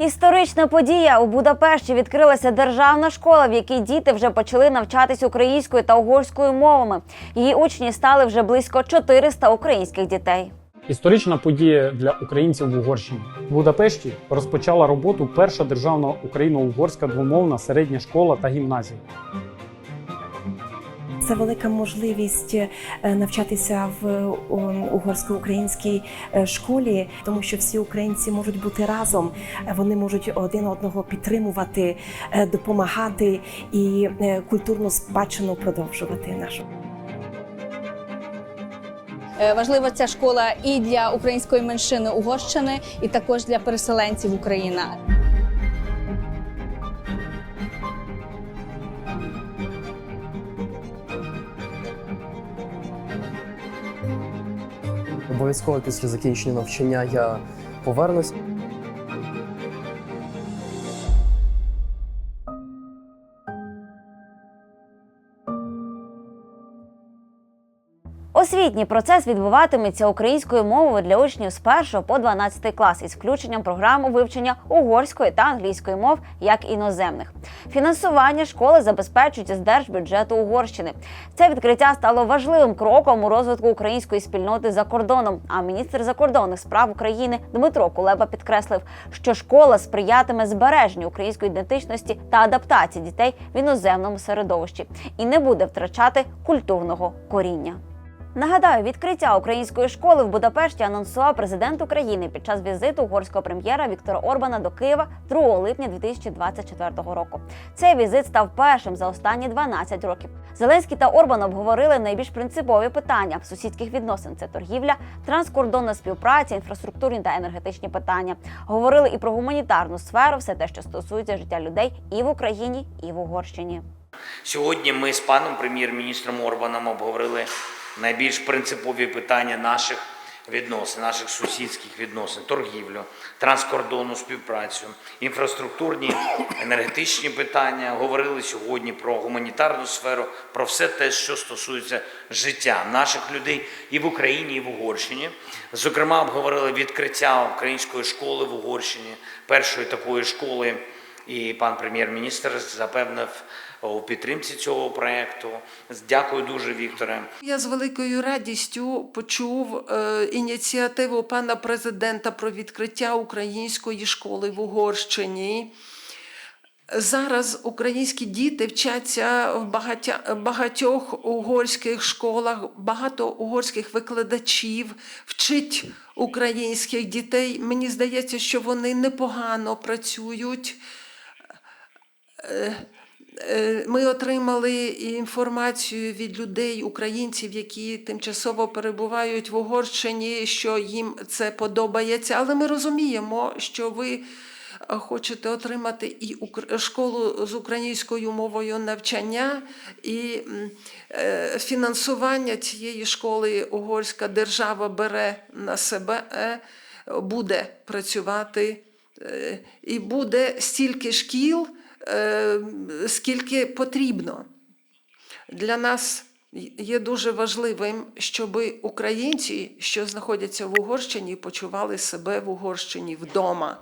Історична подія у Будапешті відкрилася державна школа, в якій діти вже почали навчатись українською та угорською мовами. Її учні стали вже близько 400 українських дітей. Історична подія для українців в Угорщині. В Будапешті розпочала роботу перша державна україно-угорська двомовна середня школа та гімназія. Це велика можливість е, навчатися в угорсько-українській е, школі, тому що всі українці можуть бути разом, вони можуть один одного підтримувати, е, допомагати і культурну спадщину продовжувати нашу. Важлива ця школа і для української меншини Угорщини, і також для переселенців України. Обов'язково після закінчення навчання я повернусь. Освітній процес відбуватиметься українською мовою для учнів з 1 по 12 клас із включенням програми вивчення угорської та англійської мов як іноземних. Фінансування школи забезпечують із держбюджету Угорщини. Це відкриття стало важливим кроком у розвитку української спільноти за кордоном. А міністр закордонних справ України Дмитро Кулеба підкреслив, що школа сприятиме збереженню української ідентичності та адаптації дітей в іноземному середовищі і не буде втрачати культурного коріння. Нагадаю, відкриття української школи в Будапешті анонсував президент України під час візиту угорського прем'єра Віктора Орбана до Києва 2 липня 2024 року. Цей візит став першим за останні 12 років. Зеленський та Орбан обговорили найбільш принципові питання сусідських відносин: це торгівля, транскордонна співпраця, інфраструктурні та енергетичні питання. Говорили і про гуманітарну сферу, все те, що стосується життя людей і в Україні, і в Угорщині. Сьогодні ми з паном прем'єр-міністром Орбаном обговорили найбільш принципові питання наших відносин, наших сусідських відносин, торгівлю, транскордонну співпрацю, інфраструктурні, енергетичні питання. Говорили сьогодні про гуманітарну сферу, про все те, що стосується життя наших людей і в Україні, і в Угорщині. Зокрема, обговорили відкриття української школи в Угорщині, першої такої школи. І пан прем'єр-міністр запевнив у підтримці цього проекту. Дякую дуже, Вікторе. Я з великою радістю почув е, ініціативу пана президента про відкриття української школи в Угорщині. Зараз українські діти вчаться в багатьох угорських школах, багато угорських викладачів вчить українських дітей. Мені здається, що вони непогано працюють. Е, е, Ми отримали інформацію від людей, українців, які тимчасово перебувають в Угорщині, що їм це подобається. Але ми розуміємо, що ви е, хочете отримати і школу з українською мовою навчання, і фінансування цієї школи угорська держава бере на себе, буде працювати і буде стільки шкіл, скільки потрібно. Для нас є дуже важливим, щоб українці, що знаходяться в Угорщині, почували себе в Угорщині вдома.